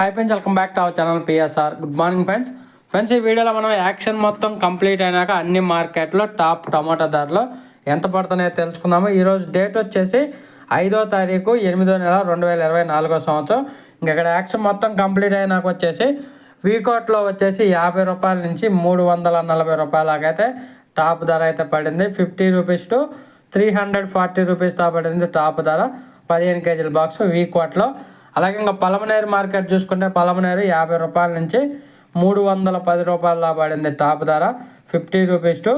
Hi friends welcome back to our channel PSR good morning friends friends ఈ వీడియోలో మనం action మొత్తం complete అయినాక అన్ని మార్కెట్లో టాప్ టమాటా ధరలు ఎంత పడుతున్నాయో తెలుసుకుందాము. ఈరోజు డేట్ వచ్చేసి ఐదో తారీఖు ఎనిమిదో నెల రెండు వేల ఇరవై నాలుగో సంవత్సరం. ఇంకా ఇక్కడ యాక్షన్ మొత్తం కంప్లీట్ అయినాక వచ్చేసి వీకౌట్లో వచ్చేసి యాభై రూపాయల నుంచి మూడు వందల నలభై రూపాయలకైతే టాప్ ధర అయితే పడింది. Fifty rupees to three hundred forty rupees దా పడింది టాప్ ధర. పదిహేను కేజీల బాక్స్ వీకౌట్లో అలాగే ఇంకా పలమనేరు మార్కెట్ చూసుకుంటే పలమనేరు యాభై రూపాయల నుంచి మూడు వందల పది రూపాయల దా పడింది టాప్ ధర. Fifty rupees to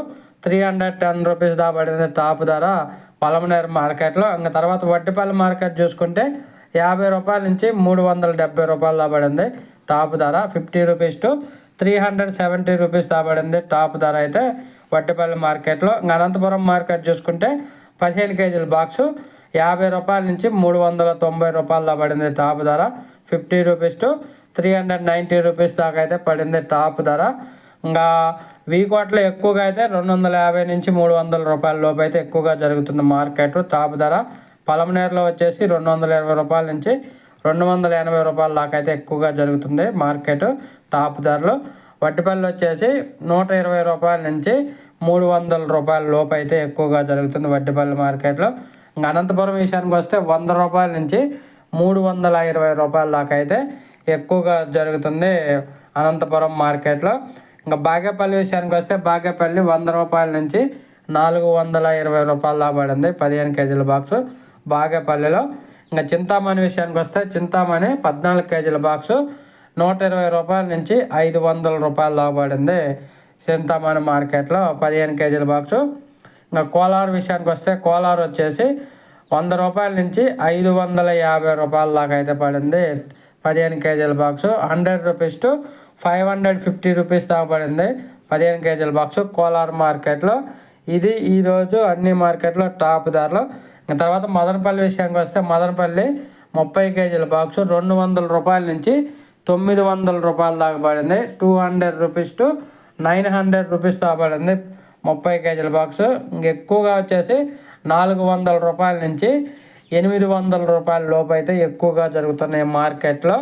three hundred ten rupees దా పడింది టాప్ ధర పలమనేరు మార్కెట్లో. ఇంకా తర్వాత వడ్డిపల్లి మార్కెట్ చూసుకుంటే యాభై రూపాయల నుంచి మూడు వందల డెబ్బై రూపాయలు దాబడింది టాప్ ధర. Fifty rupees to three hundred seventy rupees దాబడింది top ధర అయితే వడ్డీపల్లి మార్కెట్లో. ఇంకా అనంతపురం మార్కెట్ చూసుకుంటే పదిహేను కేజీల బాక్సు యాభై రూపాయల నుంచి మూడు వందల తొంభై రూపాయల పడింది టాప్ ధర. Fifty rupees to three hundred ninety rupees దాకా అయితే పడింది టాప్ ధర. ఇంకా వీకోట్లో ఎక్కువగా అయితే రెండు వందల యాభై నుంచి మూడు వందల రూపాయల లోపు అయితే ఎక్కువగా జరుగుతుంది మార్కెట్ టాప్ ధర. పలమనేరులో వచ్చేసి రెండు వందల ఇరవై రూపాయల నుంచి రెండు వందల ఎనభై రూపాయల దాకా అయితే ఎక్కువగా జరుగుతుంది మార్కెట్ టాప్ ధరలు. వడ్డిపల్లి వచ్చేసి నూట ఇరవై రూపాయల నుంచి మూడు వందల రూపాయల లోపు అయితే ఎక్కువగా జరుగుతుంది వడ్డీపల్లి మార్కెట్లో. ఇంకా అనంతపురం విషయానికి వస్తే వంద రూపాయల నుంచి మూడు వందల ఇరవై రూపాయల దాకా అయితే ఎక్కువగా జరుగుతుంది అనంతపురం మార్కెట్లో. ఇంకా బాగేపల్లి విషయానికి వస్తే బాగేపల్లి వంద రూపాయల నుంచి నాలుగు వందల ఇరవై రూపాయల దాకా పడింది పదిహేను కేజీల బాక్సు బాగేపల్లిలో. ఇంకా చింతామణి విషయానికి వస్తే చింతామణి పద్నాలుగు కేజీల బాక్సు నూట ఇరవై రూపాయల నుంచి ఐదు వందల రూపాయల దాకా పడింది. చింతామణి మార్కెట్లో పదిహేను కేజీల బాక్సు. ఇంకా కోలార్ విషయానికి వస్తే కోలార్ వచ్చేసి వంద రూపాయల నుంచి ఐదు వందల యాభై రూపాయల దాకా అయితే పడింది. పదిహేను కేజీల box. Hundred rupees to five hundred fifty rupees దాకా పడింది పదిహేను కేజీల బాక్సు కోలార్ మార్కెట్లో. ఇది ఈరోజు అన్ని మార్కెట్లో టాప్ ధరలు. ఇంకా తర్వాత మదనపల్లి విషయానికి వస్తే మదనపల్లి ముప్పై కేజీల బాక్సు రెండు వందల రూపాయల నుంచి తొమ్మిది వందల రూపాయల దాకా పడింది. Two hundred rupees to nine hundred rupees దాకా పడింది. ముప్పై కేజీల బాక్సు. ఎక్కువగా వచ్చేసి నాలుగు వందల రూపాయల నుంచి ఎనిమిది వందల రూపాయల లోపు అయితే ఎక్కువగా జరుగుతున్నాయి మార్కెట్లో.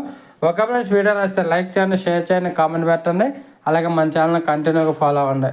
ఒక ఫ్రెండ్స్ వీడియో నచ్చితే లైక్ చేయండి షేర్ చేయండి కామెంట్ పెట్టండి. అలాగే మన ఛానల్ కంటిన్యూగా ఫాలో అవ్వండి.